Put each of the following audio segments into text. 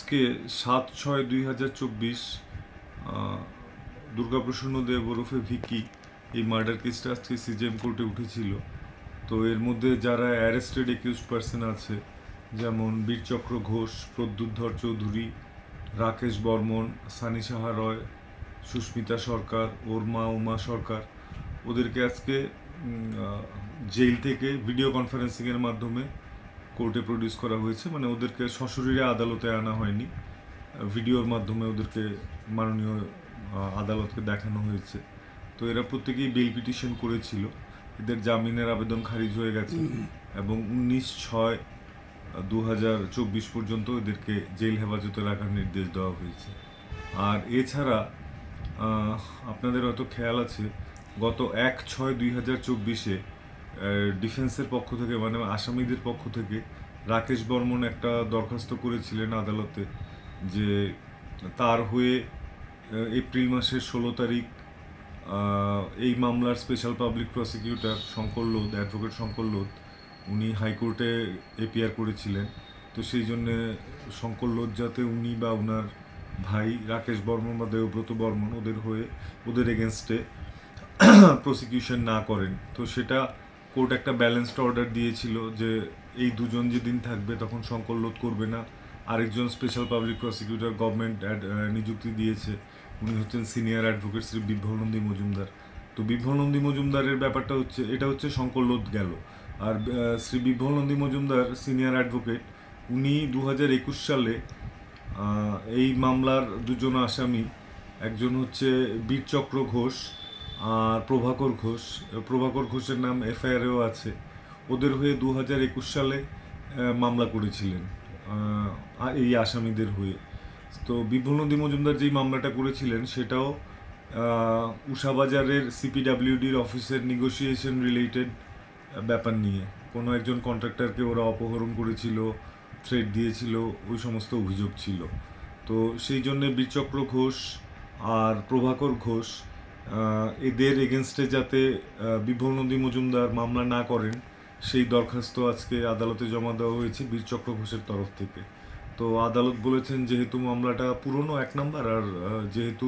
আজকে সাত ছয় দুই হাজার চব্বিশ দুর্গাপ্রসন্ন দেব ওরফে ভিকি এই মার্ডার কেসটা আজকে সিজিএম কোর্টে উঠেছিল। তো এর মধ্যে যারা অ্যারেস্টেড একিউজ পার্সন আছে, যেমন বীরচক্র ঘোষ, প্রদ্যুৎধর চৌধুরী, রাকেশ বর্মন, সানি সাহা রয়, সুস্মিতা সরকার ওর মা উমা সরকার, ওদেরকে আজকে জেল থেকে ভিডিও কনফারেন্সিংয়ের মাধ্যমে কোর্টে প্রডিউস করা হয়েছে মানে ওদেরকে সশরীরে আদালতে আনা হয়নি। ভিডিওর মাধ্যমে ওদেরকে মাননীয় আদালতকে দেখানো হয়েছে। তো এরা প্রত্যেকেই বেল পিটিশন করেছিল। এদের জামিনের আবেদন খারিজ হয়ে গেছে এবং উনিশ ছয় দু হাজার চব্বিশ পর্যন্ত এদেরকে জেল হেফাজতে রাখার নির্দেশ দেওয়া হয়েছে। আর এছাড়া আপনাদের হয়তো খেয়াল আছে গত এক ছয় দুই হাজার চব্বিশে ডিফেন্সের পক্ষ থেকে মানে আসামিদের পক্ষ থেকে রাকেশ বর্মন একটা দরখাস্ত করেছিলেন আদালতে যে তার হয়ে এপ্রিল মাসের ষোলো তারিখ এই মামলার special public prosecutor Shankar Lodh advocate Shankar Lodh, উনি হাইকোর্টে এপিআর করেছিলেন। তো সেই জন্যে শঙ্কর লোধ যাতে উনি বা ওনার ভাই রাকেশ বর্মন বা দেবব্রত বর্মন ওদের হয়ে, ওদের এগেনস্টে প্রসিকিউশন না করেন। তো সেটা কোর্ট একটা ব্যালেন্সড অর্ডার দিয়েছিল যে এই দুজন যেদিন থাকবে তখন সংকল্লোধ করবে না। আরেকজন স্পেশাল পাবলিক প্রসিকিউটর গভর্নমেন্ট নিযুক্তি দিয়েছে। উনি হচ্ছেন সিনিয়র অ্যাডভোকেট শ্রী বিভ্রনন্দী মজুমদার। তো বিভ্রনন্দী মজুমদারের ব্যাপারটা হচ্ছে, এটা হচ্ছে সংকল্লোধ গেল। আর শ্রী বিভ্রনন্দী মজুমদার সিনিয়র অ্যাডভোকেট উনি দু একুশ সালে এই মামলার দুজন আসামি, একজন হচ্ছে বীরচক্র ঘোষ আর প্রভাকর ঘোষ প্রভাকর ঘোষের নাম এফআইআরেও আছে। ওদের হয়ে দু হাজার একুশ সালে মামলা করেছিলেন এই আসামিদের হয়ে। তো বিভ্রনদী মজুমদার যেই মামলাটা করেছিলেন, সেটাও উষাবাজারের সিপিডাব্লিউডির অফিসের নেগোসিয়েশন রিলেটেড ব্যাপার নিয়ে। কোনো একজন কন্ট্রাক্টরকে ওরা অপহরণ করেছিল থ্রেড দিয়েছিল, ওই সমস্ত অভিযোগ ছিল। তো সেই জন্যে বীরচক্র ঘোষ আর প্রভাকর ঘোষ এদের এগেনস্টে যাতে বিভ্রনন্দী মজুমদার মামলা না করেন, সেই দরখাস্ত আজকে আদালতে জমা দেওয়া হয়েছে বীরচক্র ঘোষের তরফ থেকে। তো আদালত বলেছেন যেহেতু মামলাটা পুরনো এক নাম্বার, আর যেহেতু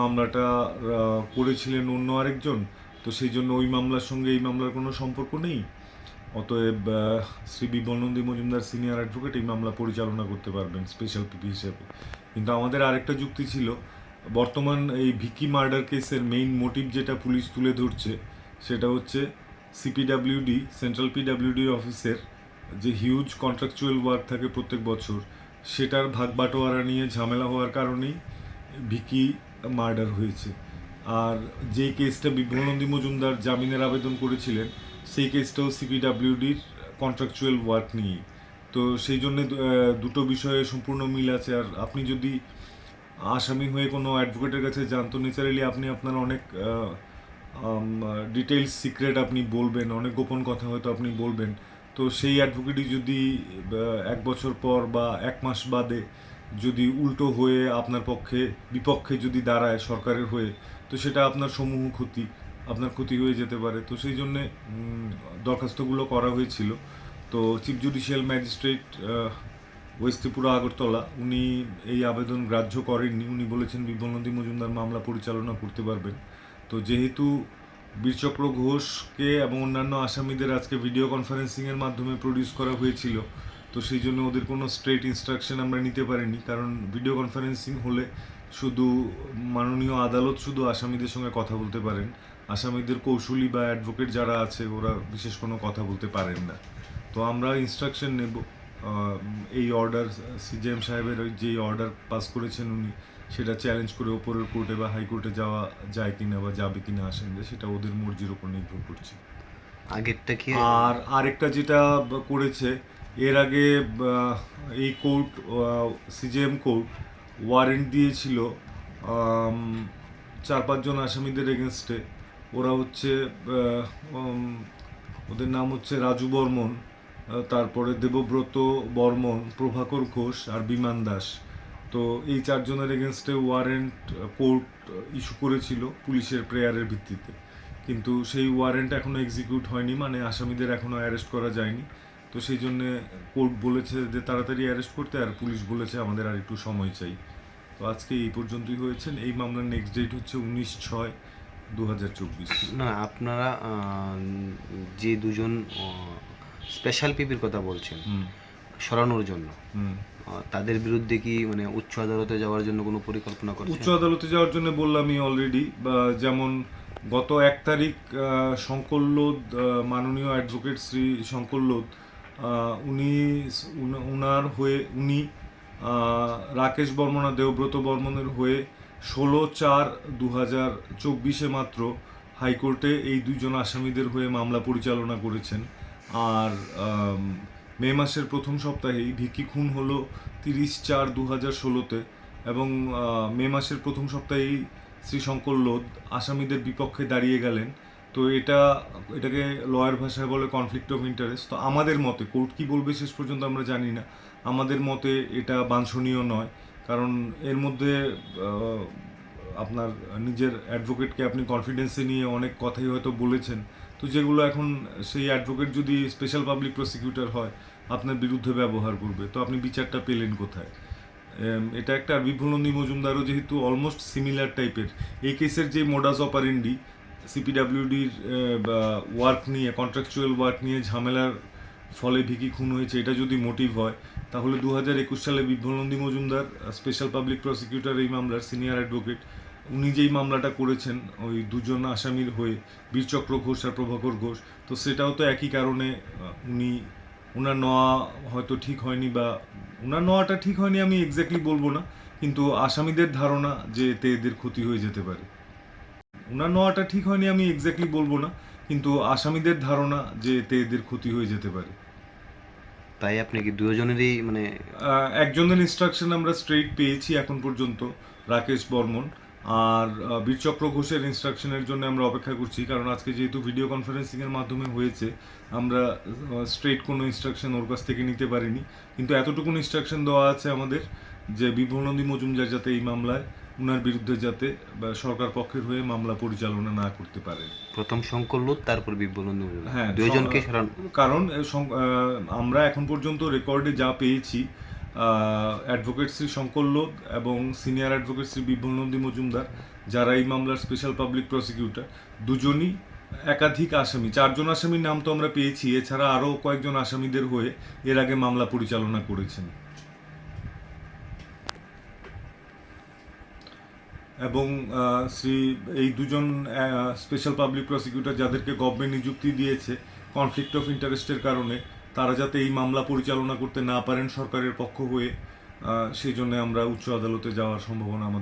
মামলাটা করেছিলেন অন্য আরেকজন, তো সেই জন্য ওই মামলার সঙ্গে এই মামলার কোনো সম্পর্ক নেই। অতএব শ্রী বিবনন্দী মজুমদার সিনিয়র অ্যাডভোকেট এই মামলা পরিচালনা করতে পারবেন স্পেশাল পিপি হিসেবে। কিন্তু আমাদের আরেকটা যুক্তি ছিল বর্তমান এই ভিকি মার্ডার কেসের মেইন মোটিভ যেটা পুলিশ তুলে ধরছে, সেটা হচ্ছে সিপিডাব্লিউডি সেন্ট্রাল পিডাব্লিউডির অফিসের যে হিউজ কন্ট্রাকচুয়াল ওয়ার্ক থাকে প্রত্যেক বছর, সেটার ভাগ বাটোয়ারা নিয়ে ঝামেলা হওয়ার কারণেই ভিকি মার্ডার হয়েছে। আর যেই কেসটা বিভ্রনন্দী মজুমদার জামিনের আবেদন করেছিলেন, সেই কেসটাও সিপিডাব্লিউডির কন্ট্রাকচুয়াল ওয়ার্ক নিয়ে তো সেই জন্য দুটো বিষয়ে সম্পূর্ণ মিল আছে। আর আপনি যদি আসামি হয়ে কোনো অ্যাডভোকেটের কাছে যান, তো ন্যাচারালি আপনি আপনার অনেক ডিটেলস সিক্রেট আপনি বলবেন, অনেক গোপন কথা হয়তো আপনি বলবেন। তো সেই অ্যাডভোকেটই যদি এক বছর পর বা এক মাস বাদে যদি উল্টো হয়ে আপনার পক্ষে, বিপক্ষে যদি দাঁড়ায় সরকারের হয়ে, তো সেটা আপনার সমূহ ক্ষতি, আপনার ক্ষতি হয়ে যেতে পারে। তো সেই জন্যে দরখাস্তগুলো করা হয়েছিল। তো chief judicial magistrate west Tripura Agartala. উনি এই আবেদন গ্রাহ্য করেননি। উনি বলেছেন বিবলনদী মজুমদার মামলা পরিচালনা করতে পারবেন। তো যেহেতু বীরচক্র ঘোষকে এবং অন্যান্য আসামিদের আজকে ভিডিও কনফারেন্সিংয়ের মাধ্যমে প্রডিউস করা হয়েছিল, তো সেই জন্য ওদের কোনো স্ট্রেট ইনস্ট্রাকশন আমরা নিতে পারিনি। কারণ ভিডিও কনফারেন্সিং হলে শুধু মাননীয় আদালত, শুধু আসামিদের সঙ্গে কথা বলতে পারেন। আসামিদের কৌশলী বা অ্যাডভোকেট যারা আছে, ওরা বিশেষ কোনো কথা বলতে পারেন না। তো আমরা ইনস্ট্রাকশন নেব। এই অর্ডার সিজিএম সাহেবের ওই যেই অর্ডার পাস করেছেন উনি সেটা চ্যালেঞ্জ করে ওপরের কোর্টে বা হাইকোর্টে যাওয়া যায় কিনা বা যাবে কিনা আসামিদের সেটা ওদের মর্জির উপর নির্ভর করছে। আগেরটা কি? আর আরেকটা যেটা করেছে এর আগে এই কোর্ট সিজিএম কোর্ট ওয়ারেন্ট দিয়েছিল চার পাঁচজন আসামিদের এগেনস্টে ওরা হচ্ছে ওদের নাম হচ্ছে রাজু বর্মন। তারপরে দেবব্রত বর্মন প্রভাকর ঘোষ আর বিমান দাস। তো এই চারজনের এগেনস্টে ওয়ারেন্ট কোর্ট ইস্যু করেছিল পুলিশের প্রেয়ারের ভিত্তিতে। কিন্তু সেই ওয়ারেন্ট এখনও এক্সিকিউট হয়নি মানে আসামিদের এখনও অ্যারেস্ট করা যায়নি। তো সেই জন্যে কোর্ট বলেছে যে তাড়াতাড়ি অ্যারেস্ট করতে, আর পুলিশ বলেছে আমাদের আর একটু সময় চাই। তো আজকে এই পর্যন্তই হয়েছেন এই মামলার নেক্সট ডেট হচ্ছে উনিশ ছয় দু হাজার চব্বিশ। না, আপনারা যে দুজন স্পেশাল পিপির কথা বলছেন। সরানোর জন্য। তাদের বিরুদ্ধে কি মানে উচ্চ আদালতে যাওয়ার জন্য কোনো পরিকল্পনা করছেন? উচ্চ আদালতে যাওয়ার জন্য বললামই অলরেডি বা যেমন গত এক তারিখ আহ, শঙ্কর লোদ আহ, মাননীয় অ্যাডভোকেট শ্রী শঙ্কর লোদ উনি উন- উনার হয়ে উনি রাকেশ বর্মন দেবব্রত বর্মনের হয়ে ষোলো চার দু হাজার চব্বিশে মাত্র হাইকোর্টে এই দুজন আসামিদের হয়ে মামলা পরিচালনা করেছেন। আর মে মাসের প্রথম সপ্তাহেই ভিকি খুন হলো তিরিশ চার দু হাজার ষোলোতে এবং মে মাসের প্রথম সপ্তাহেই শ্রী শঙ্কর লোধ আসামিদের বিপক্ষে দাঁড়িয়ে গেলেন। তো এটা, এটাকে লয়ার ভাষায় বলে কনফ্লিক্ট অফ ইন্টারেস্ট তো আমাদের মতে, কোর্ট কি বলবে শেষ পর্যন্ত আমরা জানি না। আমাদের মতে এটা বাঞ্ছনীয় নয়। কারণ এর মধ্যে আপনার নিজের অ্যাডভোকেটকে আপনি কনফিডেন্সে নিয়ে অনেক কথাই হয়তো বলেছেন। তো যেগুলো এখন সেই অ্যাডভোকেট যদি স্পেশাল পাবলিক প্রসিকিউটর হয়, আপনার বিরুদ্ধে ব্যবহার করবে। তো আপনি বিচারটা পেলেন কোথায়? এটা একটা আর বিভুলনন্দী মজুমদারও যেহেতু অলমোস্ট সিমিলার টাইপের এই কেসের যে মোডাস অপারেন্ডি সিপিডাব্লিউডির ওয়ার্ক নিয়ে কন্ট্রাকচুয়াল ওয়ার্ক নিয়ে ঝামেলার ফলে ভিকি খুন হয়েছে, এটা যদি মোটিভ হয়, তাহলে দু হাজার একুশ সালে Bibhranandi Majumdar special public prosecutor এই মামলার সিনিয়র অ্যাডভোকেট উনি যেই মামলাটা করেছেন, ওই দুজন আসামির হয়ে বীরচক্র ঘোষ আর প্রভাকর ঘোষ, তো সেটাও তো একই কারণে উনি ওনার নেওয়া হয়তো ঠিক হয়নি বা ওনার নেওয়াটা ঠিক হয়নি আমি এক্স্যাক্টলি বলব না, কিন্তু আসামিদের ধারণা যে এতে এদের ক্ষতি হয়ে যেতে পারে। ওনার নেওয়াটা ঠিক হয়নি আমি এক্স্যাক্টলি বলব না কিন্তু আসামিদের ধারণা যে এতে এদের ক্ষতি হয়ে যেতে পারে। তাই আপনি কি দুজনেরই মানে একজনের ইনস্ট্রাকশন আমরা স্ট্রেট পেয়েছি এখন পর্যন্ত রাকেশ বর্মন। আর বীরচক্র ঘোষের ইনস্ট্রাকশনের জন্য আমরা অপেক্ষা করছি কারণ আজকে যেহেতু ভিডিও কনফারেন্সিংয়ের মাধ্যমে হয়েছে আমরা স্ট্রেট কোনো ইনস্ট্রাকশন ওর কাছ থেকে নিতে পারিনি। কিন্তু এতটুকু ইনস্ট্রাকশন দেওয়া আছে আমাদের যে বিভ্রনন্দী মজুমদার যাতে এই মামলায় উনার বিরুদ্ধে যাতে সরকার পক্ষের হয়ে মামলা পরিচালনা না করতে পারে। প্রথম শঙ্কর লোধ তারপর বিব্বলন্দ হ্যাঁ, দুজনকে সং- কারণ আমরা এখন পর্যন্ত রেকর্ডে যা পেয়েছি অ্যাডভোকেট শ্রী শঙ্কর লোধ এবং সিনিয়র অ্যাডভোকেট শ্রী বিভ্রনন্দী মজুমদার যারা এই মামলার স্পেশাল পাবলিক প্রসিকিউটর দুজনই একাধিক আসামি চারজন আসামির নাম তো আমরা পেয়েছি এছাড়া আরও কয়েকজন আসামিদের হয়ে এর আগে মামলা পরিচালনা করেছেন। এবং শ্রী, এই দুজন স্পেশাল পাবলিক প্রসিকিউটর যাদেরকে গভর্নমেন্ট নিযুক্তি দিয়েছে কনফ্লিক্ট অফ ইন্টারেস্টের কারণে, তারা যাতে এই মামলা পরিচালনা করতে না পারেন সরকারের পক্ষ হয়ে সেই জন্য আমরা উচ্চ আদালতে যাওয়ার সম্ভাবনা আমাদের